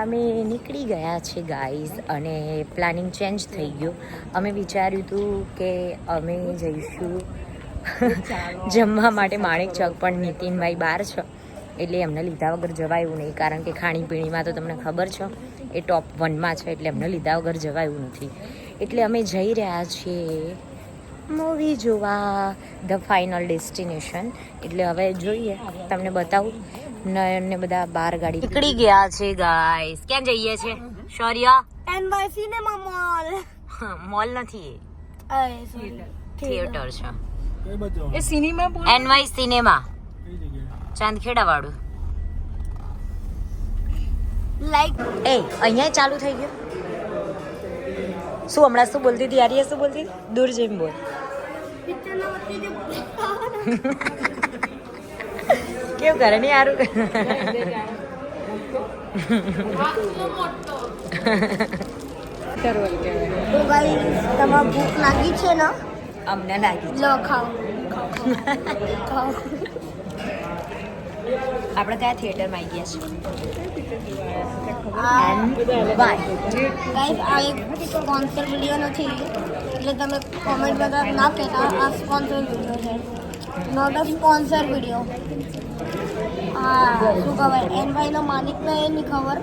અમે નીકળી ગયા છે ગાઈઝ અને પ્લાનિંગ ચેન્જ થઈ ગયું. અમે વિચાર્યું હતું કે અમે જઈશું જમવા માટે. માણેક ચોક પણ નીતિનભાઈ બહાર છે, એટલે એમને લીધા વગર જવાયું નહીં. કારણ કે ખાણીપીણીમાં તો તમને ખબર છે, એ ટોપ વનમાં છે, એટલે એમને લીધા વગર જવાયું નથી. એટલે અમે જઈ રહ્યા છીએ મૂવી જોવા ધ ફાઇનલ ડેસ્ટિનેશન એટલે હવે જોઈએ, તમને બતાવું. નયન ને બધા બાર ગાડી નીકળી ગયા છે ગાઈસ ક્યાં જઈએ છે? Shaurya? And by cinema mall mall નથી થિયેટર છે. એ સિનેમા બોલ એનવાય સિનેમા ચાંદખેડા વાળું લાઈક એ અહીંયા ચાલુ થઈ ગયું. શું હમણાં શું બોલતી હતી? આર્ય શું બોલતી દૂર જઈને બોલ. કેવું કરે નહીં સારું તો ભાઈ તમાર ભૂખ લાગી છે ને? અમને લાગી લો ખાઓ. આપણે કયા થિયેટરમાં આવી ગયા છીએ? આ એક સ્પોન્સર વિડિયો નથી એટલે તમે કોમેન્ટમાં ના કહેતા આ સ્પોન્સર વીડિયો છે. નોટ અ સ્પોન્સર વિડિયો હા શું કહેવાય એન ભાઈનો માલિકને એ નહીં ખબર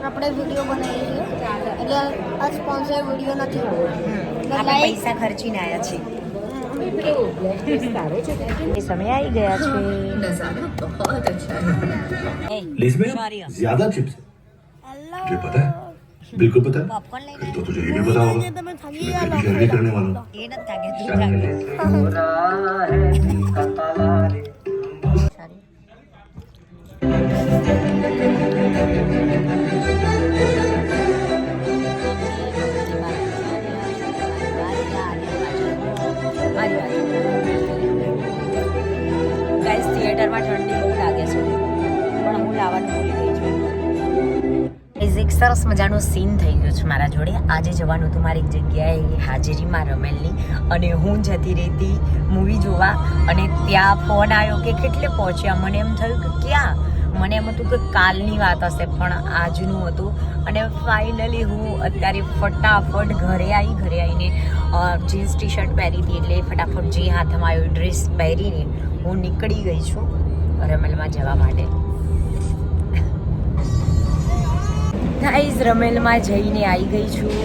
આપણે વિડીયો બનાવીએ છીએ એટલે આ સ્પોન્સર વિડીયો નથી આપણે લાઈક પૈસા ખર્ચીને આવ્યા છીએ એ સમય આવી ગયા છે એ, इसमें શૌર્ય, ज्यादा चिप्स है હેલો तुझे पता है बिल्कुल पता है પોપકોર્ન લઈને तो तुझे ये भी पता होगा તમે कि થકી मैं ગયા कभी शेयर नहीं करने वाला हूँ એ નથી થાકે તું થાકે Sorry. ગાઈસ થિયેટરમાં ઠંડી બહુ લાગે છે પણ હું લાવવાનું ભૂલી ગઈ છું ગાઈઝ, એક સરસ મજાનો સીન થઈ ગયો છે મારા જોડે. આજે જવાનું હતું મારી જગ્યાએ હાજરીમાં રમેલની અને હું જતી રહેતી મૂવી જોવા અને ત્યાં ફોન આવ્યો કે કેટલે પહોંચ્યા? મને એમ થયું કે ક્યાં? મને એમ હતું કે કાલની વાત હશે, પણ આજનું હતું. અને ફાઇનલી હું અત્યારે ફટાફટ ઘરે આવી ઘરે આવીને જીન્સ ટી શર્ટ પહેરી હતી એટલે ફટાફટ જે હાથમાં આવ્યો ડ્રેસ પહેરીને હું નીકળી ગઈ છું રમેલમાં જવા માટે. ગાઈઝ રમેલમાં જઈને આવી ગઈ છું.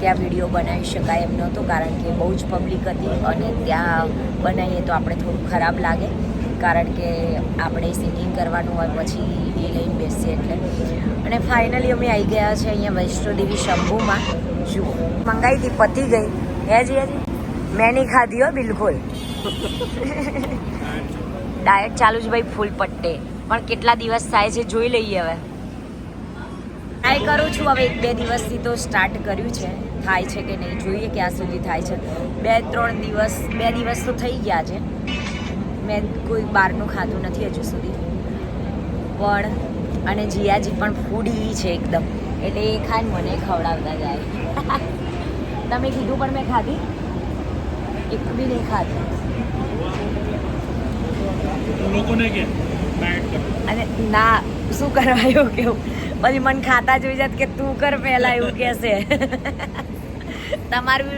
ત્યાં વીડિયો બનાવી શકાય એમ નહોતો કારણ કે બહુ જ પબ્લિક હતી અને ત્યાં બનાવીએ તો આપણે થોડું ખરાબ લાગે કારણ કે આપણે સિંગિંગ કરવાનું હોય પછી એ લઈને બેસીએ એટલે. અને ફાઇનલી અમે આવી ગયા છે અહીંયા વૈષ્ણોદેવી શંભુમાં. જુઓ મંગાવી હતી પતી ગઈ. હે જી હજી મેં નહીં ખાધી હો બિલકુલ. ડાયટ ચાલુ છે ભાઈ ફૂલ પટ્ટે. પણ કેટલા દિવસ થાય છે જોઈ લઈએ હવે. ટ્રાય કરું છું. હવે એક બે દિવસથી તો સ્ટાર્ટ કર્યું છે. થાય છે કે નહીં જોઈએ ક્યાં સુધી થાય છે. બે ત્રણ દિવસ બે દિવસ તો થઈ ગયા છે. મેં કોઈ બહારનું ખાધું નથી હજુ સુધી. પણ અને જીયાજી પણ ફૂડી છે એકદમ. એટલે એ ખાઈને મને ખવડાવતા જાય. તમે કીધું પણ મેં ખાધી? એક બી નહીં ખાધી. અને ના શું કરવા એવું કેવું પછી મને ખાતા જોઈ જાત કે તું કર પહેલા એવું કહેશે. તમારું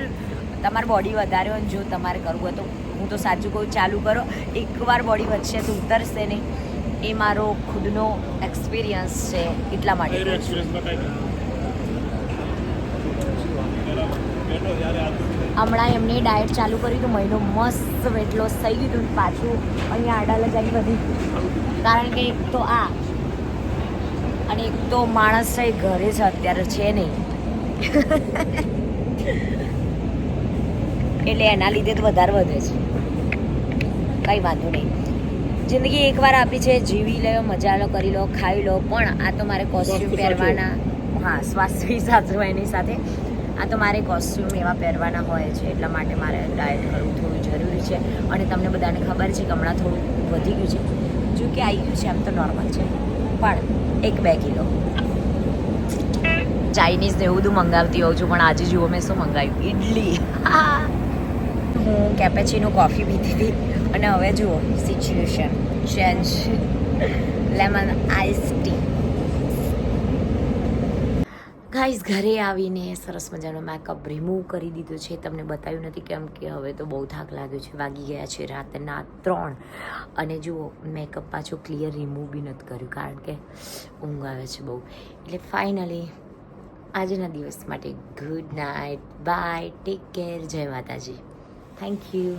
તમારી બોડી વધારે હોય જો તમારે કરવું હોય તો હું તો સાચું કહું ચાલુ કરો. એકવાર બોડી વધશે તો ઉતરશે નહીં. એ મારો ખુદનો એક્સપિરિયન્સ છે એટલા માટે. હમણાં એમને ડાયટ ચાલુ કરી તો મહિનો મસ્ત વેટ લોસ થઈ ગયું હતું પાછું અહીંયા આડા જાય બધી. કારણ કે એક તો આ તો માણસ છે ઘરે છે અત્યારે છે નહીં. એટલે એના લીધે તો વધારે વધે છે. કંઈ વાંધો નહીં. જિંદગી એકવાર આપી છે જીવી લો મજા લો કરી લો ખાઈ લો પણ આ તો મારે કોસ્ટ્યુમ પહેરવાના હા સ્વાસ્થ્ય એની સાથે. આ તો મારે કોસ્ટ્યુમ એવા પહેરવાના હોય છે એટલા માટે મારે ડાયટ કરવું થોડું જરૂરી છે. અને તમને બધાને ખબર છે કે હમણાં થોડું વધી ગયું છે. જો કે આવી ગયું છે આમ તો નોર્મલ છે. પણ એક બે કિલો. ચાઇનીઝ ને એવું બધું મંગાવતી હોઉં છું, પણ આજે જુઓ મેં શું મંગાવ્યું. ઇડલી હું કેપેચીનું કોફી પીતી હતી. અને હવે જુઓ situation change lemon ice tea guys ઘરે આવીને સરસ મજાનો મેકઅપ રિમૂવ કરી દીધો છે. તમને બતાવ્યું નથી કેમ કે હવે તો બહુ થાક લાગ્યો છે. વાગી ગયા છે રાતના ત્રણ. અને જુઓ મેકઅપ પાછો ક્લિયર રિમૂવ બી નથી કર્યું કારણ કે ઊંઘ આવે છે બહુ. એટલે ફાઇનલી આજના દિવસ માટે good night bye take care Jai Mataji. Thank you